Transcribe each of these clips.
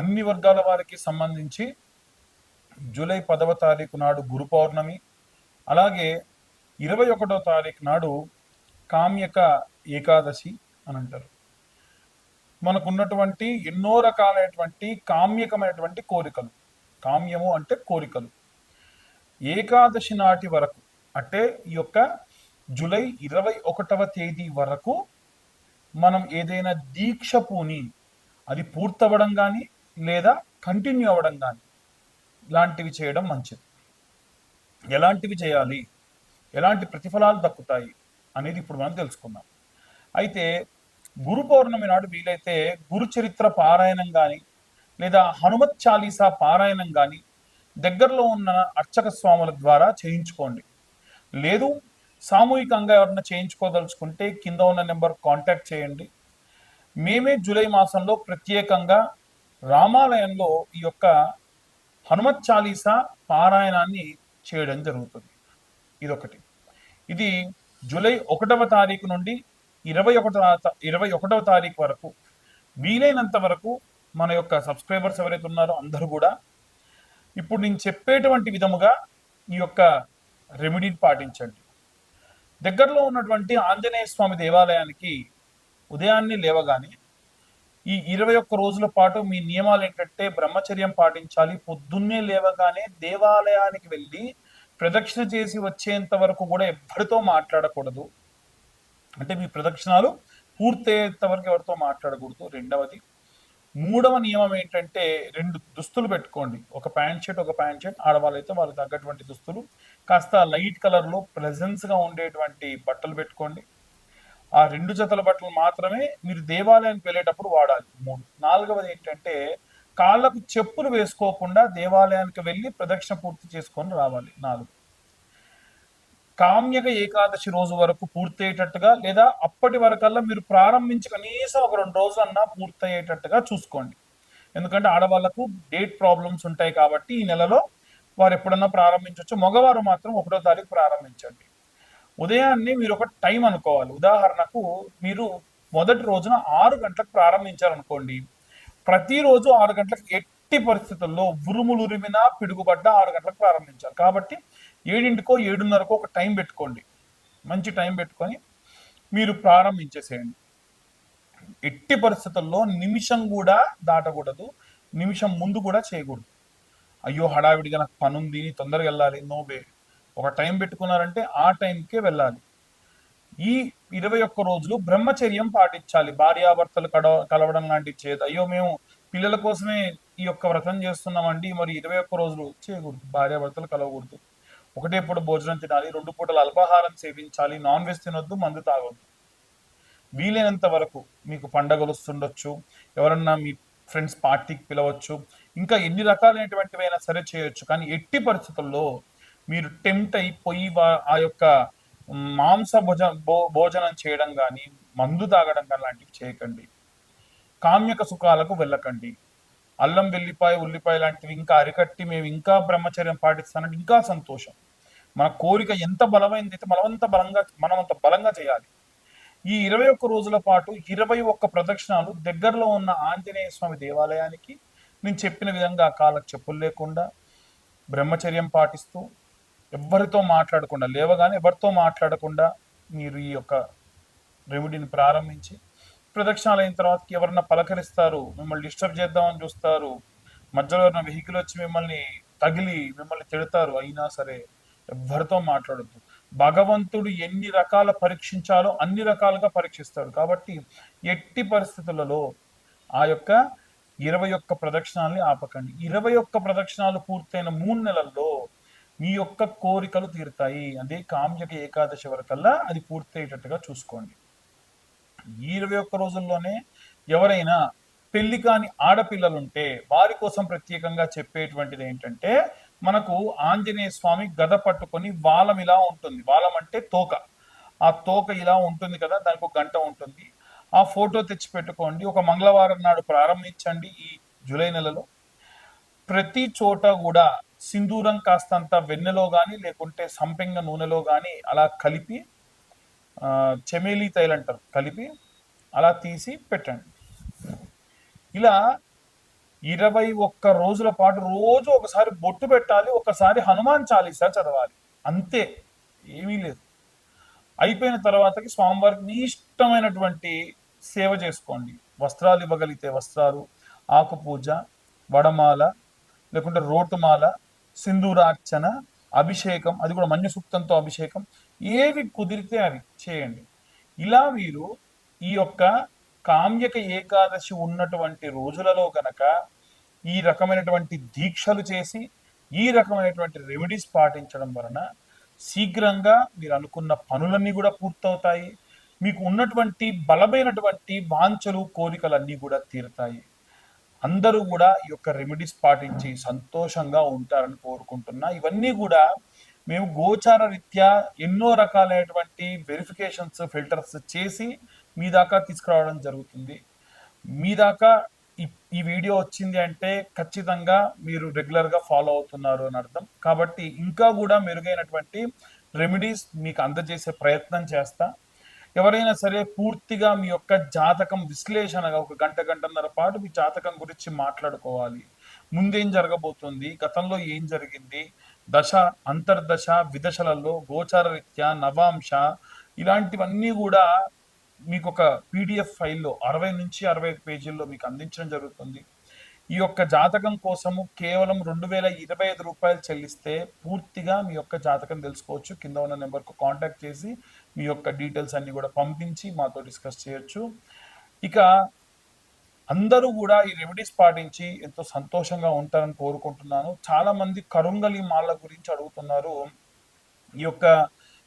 అన్ని వర్గాల వారికి సంబంధించి జూలై పదవ తారీఖు నాడు గురు పౌర్ణమి అలాగే ఇరవై ఒకటో తారీఖు నాడు కామ్యక ఏకాదశి అని అంటారు. మనకున్నటువంటి ఎన్నో రకాలైనటువంటి కామ్యకమైనటువంటి కోరికలు. కామ్యము అంటే కోరికలు. ఏకాదశి నాటి వరకు అంటే ఈ యొక్క జూలై ఇరవై ఒకటవ తేదీ వరకు మనం ఏదైనా దీక్ష పూని అది పూర్తవ్వడం కానీ లేదా కంటిన్యూ అవ్వడం కానీ. ఇలాంటివి చేయడం మంచిది. ఎలాంటివి చేయాలి? ఎలాంటి ప్రతిఫలాలు దక్కుతాయి? అనేది ఇప్పుడు మనం తెలుసుకుందాం. అయితే గురు పౌర్ణమి నాడు వీలైతే గురు చరిత్ర పారాయణం కానీ లేదా హనుమత్ చాలీసా పారాయణం కానీ దగ్గరలో ఉన్న అర్చక స్వాముల ద్వారా చేయించుకోండి. లేదు సామూహికంగా ఎవరన్నా చేయించుకోదలుచుకుంటే కింద ఉన్న నెంబర్ కాంటాక్ట్ చేయండి. మేమే జూలై మాసంలో ప్రత్యేకంగా రామాలయంలో ఈ యొక్క హనుమత్ చాలీసా పారాయణాన్ని చేయడం జరుగుతుంది. ఇదొకటి. ఇది జూలై ఒకటవ తారీఖు నుండి ఇరవై ఒకటవ ఇరవై ఒకటవ తారీఖు వరకు వీలైనంత వరకు మన యొక్క సబ్స్క్రైబర్స్ ఎవరైతే ఉన్నారో అందరూ కూడా ఇప్పుడు నేను చెప్పేటువంటి విధముగా ఈ యొక్క రెమెడీని పాటించండి. దగ్గరలో ఉన్నటువంటి ఆంజనేయ స్వామి దేవాలయానికి ఉదయాన్నే లేవగానే ఈ ఇరవై ఒక్క రోజుల పాటు మీ నియమాలు ఏంటంటే బ్రహ్మచర్యం పాటించాలి. పొద్దున్నే లేవగానే దేవాలయానికి వెళ్ళి ప్రదక్షిణ చేసి వచ్చేంత వరకు కూడా ఎవరితో మాట్లాడకూడదు. అంటే మీ ప్రదక్షిణాలు పూర్తయ్యేంత వరకు ఎవరితో మాట్లాడకూడదు. రెండవది మూడవ నియమం ఏంటంటే రెండు దుస్తులు పెట్టుకోండి. ఒక ప్యాంట్ షర్ట్ ఒక ప్యాంట్ షర్ట్. ఆడవాళ్ళైతే వాళ్ళకి తగ్గటువంటి దుస్తులు. కాస్త లైట్ కలర్లో గా ఉండేటువంటి బట్టలు పెట్టుకోండి. ఆ రెండు జతల బట్టలు మాత్రమే మీరు దేవాలయానికి వెళ్ళేటప్పుడు వాడాలి. మూడు. నాలుగవది ఏంటంటే కాళ్ళకు చెప్పులు వేసుకోకుండా దేవాలయానికి వెళ్ళి ప్రదక్షిణ పూర్తి చేసుకొని రావాలి. నాలుగు. కామ్యక ఏకాదశి రోజు వరకు పూర్తయ్యేటట్టుగా లేదా అప్పటి వరకల్లా మీరు ప్రారంభించి కనీసం ఒక రెండు రోజులన్నా పూర్తయ్యేటట్టుగా చూసుకోండి. ఎందుకంటే ఆడవాళ్ళకు డేట్ ప్రాబ్లమ్స్ ఉంటాయి కాబట్టి ఈ నెలలో వారు ఎప్పుడన్నా ప్రారంభించవచ్చు మగవారు మాత్రం ఒకటో తారీఖు ప్రారంభించండి. ఉదయాన్నే మీరు ఒక టైం అనుకోవాలి. ఉదాహరణకు మీరు మొదటి రోజున ఆరు గంటలకు ప్రారంభించారనుకోండి. ప్రతిరోజు ఆరు గంటలకు ఎట్టి పరిస్థితుల్లో ఉరుములు ఉరిమినా పిడుగుబడ్డ ఆరు గంటలకు ప్రారంభించాలి. కాబట్టి ఏడింటికో ఏడున్నరకో ఒక టైం పెట్టుకోండి. మంచి టైం పెట్టుకొని మీరు ప్రారంభించేసేయండి. ఎట్టి పరిస్థితుల్లో నిమిషం కూడా దాటకూడదు. నిమిషం ముందు కూడా చేయకూడదు. అయ్యో హడావిడిగా నాకు పనుంది తొందరగా వెళ్ళాలి నో వే ఒక టైం పెట్టుకున్నారంటే ఆ టైంకే వెళ్ళాలి. ఈ ఇరవై ఒక్క రోజులు బ్రహ్మచర్యం పాటించాలి. భార్యాభర్తలు కడ కలవడం లాంటివి చేయదు అయ్యో మేము పిల్లల కోసమే ఈ యొక్క వ్రతం చేస్తున్నామండి. మరి ఇరవై ఒక్క రోజులు చేయకూడదు. భార్యాభర్తలు కలవకూడదు. ఒకటే పూట భోజనం తినాలి. రెండు పూటలు అల్పాహారం సేవించాలి. నాన్ వెజ్ తినొద్దు మందు తాగొద్దు. వీలైనంత వరకు మీకు పండగలు వస్తుండొచ్చు. ఎవరన్నా మీ ఫ్రెండ్స్ పార్టీకి పిలవచ్చు. ఇంకా ఎన్ని రకాలైనటువంటివైనా సరే చేయొచ్చు. కానీ ఎట్టి పరిస్థితుల్లో మీరు టెంప్ట్ అయిపోయి ఆ యొక్క మాంస భోజ భోజనం చేయడం కానీ మందు తాగడం కానీ లాంటివి చేయకండి. కామ్యక సుఖాలకు వెళ్ళకండి. అల్లం వెల్లిపాయ ఉల్లిపాయ లాంటివి ఇంకా అరికట్టి మేము ఇంకా బ్రహ్మచర్యం పాటిస్తానంటే ఇంకా సంతోషం. మన కోరిక ఎంత బలమైంది అయితే మనమంత బలంగా మనం అంత బలంగా చేయాలి. ఈ ఇరవై ఒక్క రోజుల పాటు ఇరవై ఒక్క ప్రదక్షిణాలు దగ్గరలో ఉన్న ఆంజనేయ స్వామి దేవాలయానికి నేను చెప్పిన విధంగా కాళ్ళకు చెప్పులు లేకుండా బ్రహ్మచర్యం పాటిస్తూ ఎవరితో మాట్లాడకుండా లేవగానే ఎవరితో మాట్లాడకుండా మీరు ఈ యొక్క రెమెడీని ప్రారంభించి ప్రదక్షిణాలు అయిన తర్వాత ఎవరన్నా పలకరిస్తారు మిమ్మల్ని డిస్టర్బ్ చేద్దామని చూస్తారు మధ్యలో ఎవరైనా వెహికల్ వచ్చి మిమ్మల్ని తగిలి మిమ్మల్ని తిడతారు అయినా సరే ఎవరితో మాట్లాడద్దు. భగవంతుడు ఎన్ని రకాల పరీక్షించాలో అన్ని రకాలుగా పరీక్షిస్తాడు. కాబట్టి ఎట్టి పరిస్థితులలో ఆ యొక్క ఇరవై ఒక్క ప్రదక్షిణాలని ఆపకండి. ఇరవై ఒక్క ప్రదక్షిణాలు పూర్తయిన మూడు నెలల్లో మీ యొక్క కోరికలు తీరుతాయి. అదే కామ్యక ఏకాదశి వరకల్లా అది పూర్తయ్యేటట్టుగా చూసుకోండి. ఈ ఇరవై ఒక్క రోజుల్లోనే ఎవరైనా పెళ్ళి కాని ఆడపిల్లలుంటే వారి కోసం ప్రత్యేకంగా చెప్పేటువంటిది ఏంటంటే మనకు ఆంజనేయ స్వామి గద పట్టుకొని వాలం ఇలా ఉంటుంది. వాలం అంటే తోక. ఆ తోక ఇలా ఉంటుంది కదా దానికి ఒక గంట ఉంటుంది. ఆ ఫోటో తెచ్చి పెట్టుకోండి ఒక మంగళవారం నాడు ప్రారంభించండి ఈ జూలై నెలలో. ప్రతి చోట కూడా సింధూరం కాస్తంత వెన్నెలో కానీ లేకుంటే సంపెంగ నూనెలో కానీ అలా కలిపి చెమేలి తైలు అంటారు కలిపి అలా తీసి పెట్టండి. ఇలా ఇరవై ఒక్క రోజుల పాటు రోజు ఒకసారి బొట్టు పెట్టాలి ఒకసారి హనుమాన్ చాలీసా చదవాలి. అంతే ఏమీ లేదు. అయిపోయిన తర్వాతకి స్వామివారికి మీ ఇష్టమైనటువంటి సేవ చేసుకోండి. వస్త్రాలు ఇవ్వగలిగితే వస్త్రాలు ఆకు పూజ వడమాల లేకుంటే రోటుమాల సింధూరార్చన అభిషేకం అది కూడా మన్య సూక్తంతో అభిషేకం ఏవి కుదిరితే అవి చేయండి. ఇలా మీరు ఈ యొక్క కామ్యక ఏకాదశి ఉన్నటువంటి రోజులలో కనుక ఈ రకమైనటువంటి దీక్షలు చేసి ఈ రకమైనటువంటి రెమెడీస్ పాటించడం వలన శీఘ్రంగా మీరు అనుకున్న పనులన్నీ కూడా పూర్తవుతాయి. మీకు ఉన్నటువంటి బలమైనటువంటి వాంఛలు కోరికలన్నీ కూడా తీరుతాయి. అందరూ కూడా ఈ యొక్క రెమెడీస్ పాటించి సంతోషంగా ఉంటారని కోరుకుంటున్నా. ఇవన్నీ కూడా మేము గోచార రీత్యా ఎన్నో రకాలైనటువంటి వెరిఫికేషన్స్ ఫిల్టర్స్ చేసి మీ దాకా తీసుకురావడం జరుగుతుంది. మీ దాకా ఈ- ఈ వీడియో వచ్చింది అంటే ఖచ్చితంగా మీరు రెగ్యులర్గా ఫాలో అవుతున్నారు అని అర్థం. కాబట్టి ఇంకా కూడా మెరుగైనటువంటి రెమెడీస్ మీకు అందజేసే ప్రయత్నం చేస్తా. ఎవరైనా సరే పూర్తిగా మీ యొక్క జాతకం విశ్లేషణగా ఒక గంట గంటన్నర పాటు మీ జాతకం గురించి మాట్లాడుకోవాలి. ముందేం జరగబోతుంది? గతంలో ఏం జరిగింది? దశ అంతర్దశ విదశలలో గోచార రీత్యా నవాంశ ఇలాంటివన్నీ కూడా మీకు ఒక పీడిఎఫ్ ఫైల్లో అరవై నుంచి అరవై ఐదు పేజీల్లో మీకు అందించడం జరుగుతుంది. ఈ యొక్క జాతకం కోసము కేవలం రెండు వేల ఇరవై ఐదు రూపాయలు చెల్లిస్తే పూర్తిగా మీ యొక్క జాతకం తెలుసుకోవచ్చు. కింద ఉన్న నెంబర్కు కాంటాక్ట్ చేసి మీ యొక్క డీటెయిల్స్ అన్ని కూడా పంపించి మాతో డిస్కస్ చేయొచ్చు. ఇక అందరూ కూడా ఈ రెమెడీస్ పాటించి ఎంతో సంతోషంగా ఉంటారని కోరుకుంటున్నాను. చాలా మంది కరుంగలి మాల గురించి అడుగుతున్నారు. ఈ యొక్క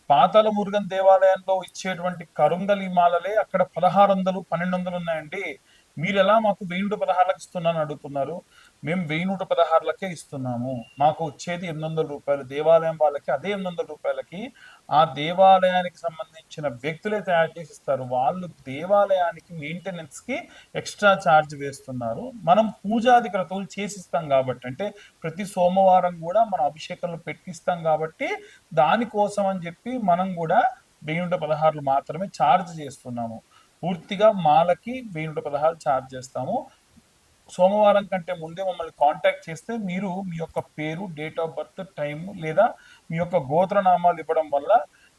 పాతాల మురుగన్ దేవాలయంలో ఇచ్చేటువంటి కరుంగలి మాలలే అక్కడ పదహారు వందలు పన్నెండు వందలు ఉన్నాయండి. మీరు ఎలా మాకు వెయ్యి నూట పదహారులకు ఇస్తున్నాను అడుగుతున్నారు? మేము వెయ్యి నూట పదహారులకే ఇస్తున్నాము. మాకు వచ్చేది ఎనిమిది వందల రూపాయలు. దేవాలయం వాళ్ళకి అదే ఎనిమిది వందల రూపాయలకి ఆ దేవాలయానికి సంబంధించిన వ్యక్తులే తయారు చేసి ఇస్తారు. వాళ్ళు దేవాలయానికి మెయింటెనెన్స్కి ఎక్స్ట్రా ఛార్జ్ వేస్తున్నారు. మనం పూజాది క్రతువులు చేసిస్తాం కాబట్టి అంటే ప్రతి సోమవారం కూడా మనం అభిషేకంలో పెట్టిస్తాం కాబట్టి దానికోసం అని చెప్పి మనం కూడా వెయ్యి నూట పదహారులు మాత్రమే ఛార్జ్ చేస్తున్నాము. పూర్తిగా మాలకి వెయ్యి నూట పదహారు ఛార్జ్ చేస్తాము. సోమవారం కంటే ముందే మమ్మల్ని కాంటాక్ట్ చేస్తే మీరు మీ యొక్క పేరు డేట్ ఆఫ్ బర్త్ టైం లేదా మీ యొక్క గోత్రనామాలు ఇవ్వడం వల్ల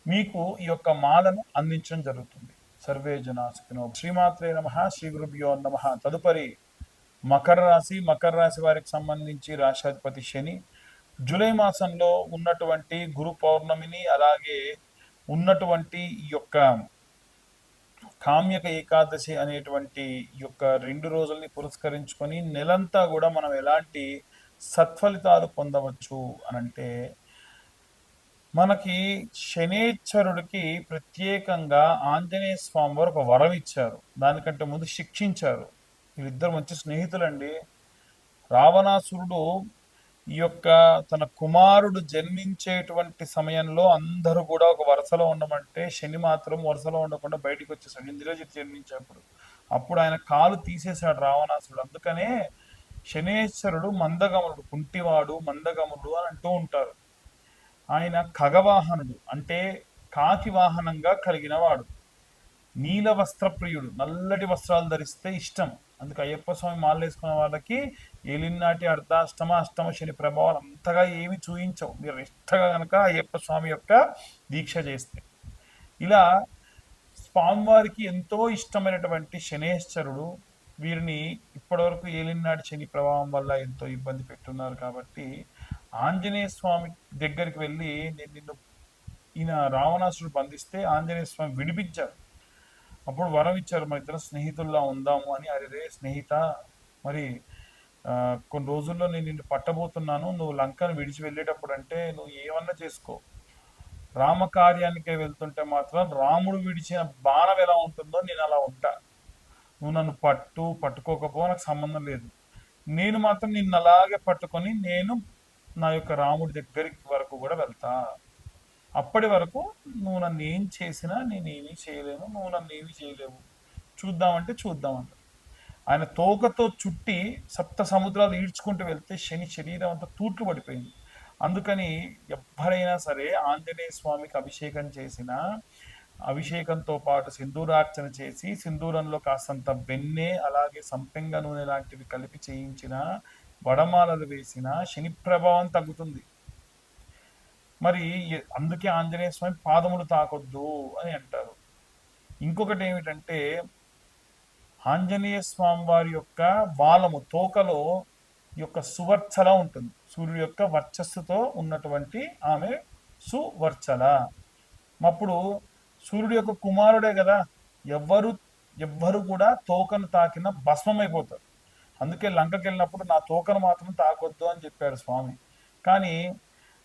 మీకు ఈ యొక్క మాలను అందించడం జరుగుతుంది. సర్వే జనా శ్రీమాత్రే నమ శ్రీ గురుభ్యో నమ. తదుపరి మకర రాశి. మకర రాశి వారికి సంబంధించి రాశాధిపతి శని. జూలై మాసంలో ఉన్నటువంటి గురు పౌర్ణమిని అలాగే ఉన్నటువంటి ఈ యొక్క కామ్యక ఏకాదశి అనేటువంటి యొక్క రెండు రోజుల్ని పురస్కరించుకొని నెలంతా కూడా మనం ఎలాంటి సత్ఫలితాలు పొందవచ్చు అని అంటే మనకి శనేశ్వరుడికి ప్రత్యేకంగా ఆంజనేయ స్వామి వారు ఒక వరం ఇచ్చారు. దానికంటే ముందు శిక్షించారు. వీళ్ళిద్దరు మంచి స్నేహితులండి. రావణాసురుడు ఈ యొక్క తన కుమారుడు జన్మించేటువంటి సమయంలో అందరూ కూడా ఒక వరుసలో ఉండమంటే శని మాత్రం వరుసలో ఉండకుండా బయటికి వచ్చేసాడు ఇంద్రజిత్ జన్మించేప్పుడు. అప్పుడు ఆయన కాలు తీసేశాడు రావణాసురుడు. అందుకనే శనేశ్వరుడు మందగమనుడు కుంటివాడు మందగమనుడు అని అంటూ ఉంటారు. ఆయన ఖగవాహనుడు అంటే కాకి వాహనంగా కలిగిన వాడు నీల వస్త్రప్రియుడు నల్లటి వస్త్రాలు ధరిస్తే ఇష్టం. అందుకే అయ్యప్ప స్వామి మాల వేసుకున్న వాళ్ళకి ఏలినాటి అర్ధాష్టమ అష్టమ శని ప్రభావాలు అంతగా ఏమి చూయించవు. మీరు నిష్టగా కనుక అయ్యప్ప స్వామి యొక్క దీక్ష చేస్తే. ఇలా స్వామివారికి ఎంతో ఇష్టమైనటువంటి శనేశ్వరుడు వీరిని ఇప్పటివరకు ఏలినాటి శని ప్రభావం వల్ల ఎంతో ఇబ్బంది పెట్టున్నారు కాబట్టి ఆంజనేయ స్వామి దగ్గరికి వెళ్ళి నేను నిన్ను ఈయన రావణాసుడు బంధిస్తే ఆంజనేయ స్వామి విడిపించారు. అప్పుడు వరం ఇచ్చారు మన ఇద్దరు స్నేహితుల్లా ఉందాము అని. అరే స్నేహిత మరి కొన్ని రోజుల్లో నేను నిన్ను పట్టబోతున్నాను. నువ్వు లంకను విడిచి వెళ్ళేటప్పుడు అంటే నువ్వు ఏమన్నా చేసుకో. రామకార్యానికి వెళ్తుంటే మాత్రం రాముడు విడిచిన బాణం ఎలా ఉంటుందో నేను అలా ఉంటా. నువ్వు నన్ను పట్టు పట్టుకోకపో నాకు సంబంధం లేదు. నేను మాత్రం నిన్ను అలాగే పట్టుకొని నేను నా యొక్క రాముడి దగ్గరికి వరకు కూడా వెళ్తా. అప్పటి వరకు నువ్వు నన్ను ఏం చేసినా నేను ఏమీ చేయలేను నువ్వు నన్ను ఏమీ చేయలేవు. చూద్దామంటే చూద్దామంట. ఆయన తోకతో చుట్టి సప్త సముద్రాలు ఈడ్చుకుంటూ వెళ్తే శని శరీరం అంతా తూట్లు పడిపోయింది. అందుకని ఎవరైనా సరే ఆంజనేయ స్వామికి అభిషేకం చేసిన అభిషేకంతో పాటు సింధూరార్చన చేసి సింధూరంలో కాస్తంత వెన్నె అలాగే సంపెంగ నూనె లాంటివి కలిపి చేయించిన వడమాలలు వేసిన శని ప్రభావం తగ్గుతుంది. మరి అందుకే ఆంజనేయ స్వామి పాదములు తాకొద్దు అని అంటారు. ఇంకొకటి ఏమిటంటే ఆంజనేయ స్వామి వారి యొక్క బాలము తోకలో ఈ యొక్క సువర్చల ఉంటుంది. సూర్యుడు యొక్క వర్చస్సుతో ఉన్నటువంటి ఆమె సువర్చల. అప్పుడు సూర్యుడు యొక్క కుమారుడే కదా ఎవ్వరు ఎవ్వరు కూడా తోకను తాకిన భస్మమైపోతారు. అందుకే లంకకి వెళ్ళినప్పుడు నా తోకను మాత్రం తాకొద్దు అని చెప్పాడు స్వామి. కానీ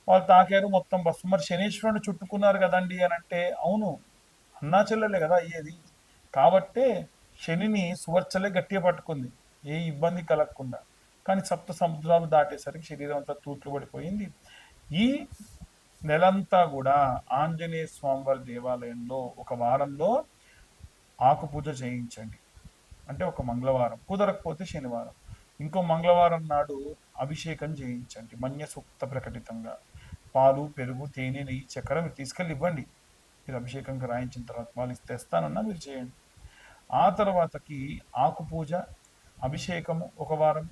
వాళ్ళు తాకారు. మొత్తం బస్సు మరి శనీశ్వరుని చుట్టుకున్నారు కదండి అని అంటే అవును అన్నా చెల్లెలే కదా అయ్యేది. కాబట్టే శనిని సువర్చలే గట్టిగా పట్టుకుంది. ఏ ఇబ్బంది కలగకుండా. కానీ సప్త సముద్రాలు దాటేసరికి శరీరం అంతా తూట్లు పడిపోయింది ఈ నెలంతా కూడా ఆంజనేయ స్వామివారి దేవాలయంలో ఒక వారంలో ఆకు పూజ చేయించండి. అంటే ఒక మంగళవారం. కుదరకపోతే శనివారం. ఇంకో మంగళవారం నాడు అభిషేకం చేయించండి మన్య సూక్త ప్రకటితంగా. పాలు పెరుగు తేనె నెయ్యి చక్కెర మీరు తీసుకెళ్ళి ఇవ్వండి మీరు అభిషేకంకి రాయించిన తర్వాత వాళ్ళు తెస్తానన్నా మీరు చేయండి. ఆ తర్వాతకి ఆకు పూజ అభిషేకము ఒక వారం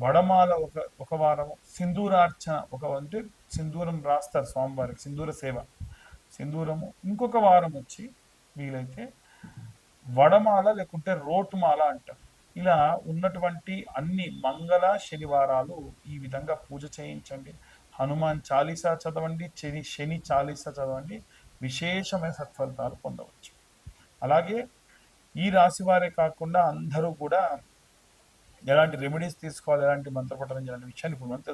వడమాల ఒక ఒక వారము సింధూరార్చన ఒక అంటే సింధూరం రాస్తారు స్వామివారికి సింధూర సేవ. సింధూరము ఇంకొక వారం వచ్చి వీలైతే వడమాల లేకుంటే రోటుమాల అంటారు. ఇలా ఉన్నటువంటి అన్ని మంగళ శనివారాలు ఈ విధంగా పూజ చేయించండి. హనుమాన్ చాలీసా చదవండి శని శని చాలీసా చదవండి విశేషమైన సత్ఫలితాలు పొందవచ్చు. అలాగే ఈ రాశి వారే కాకుండా అందరూ కూడా ఎలాంటి రెమెడీస్ తీసుకోవాలి ఎలాంటి మంత్రపఠనం చేయాలనే విషయాన్ని ఇప్పుడు మనం